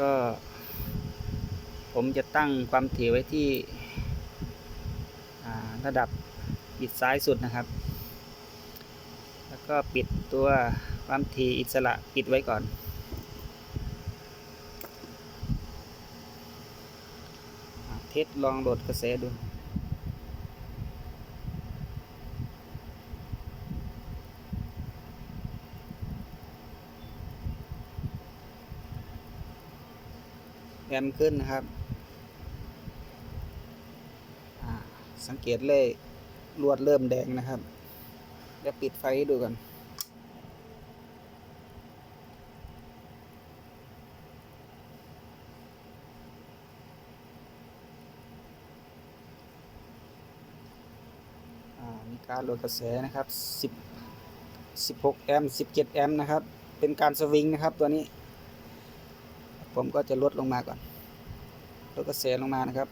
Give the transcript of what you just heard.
ก็ ผมจะตั้งความถี่ไว้ที่ระดับปิดซ้ายสุดนะครับ แล้วก็ปิดตัวความถี่อิสระปิดไว้ก่อน เทสลองโหลดกระแสดู แอมขึ้นนะครับ สังเกตเลยลวดเริ่มแดงนะครับเดี๋ยวปิดไฟให้ดูกันมีการโหลดกระแสนะครับ10 16 แอมป์17 แอมป์นะครับ เป็นการสวิงนะครับตัวนี้ ผมก็จะลดลงมาก่อนลดกระแสลงมานะครับ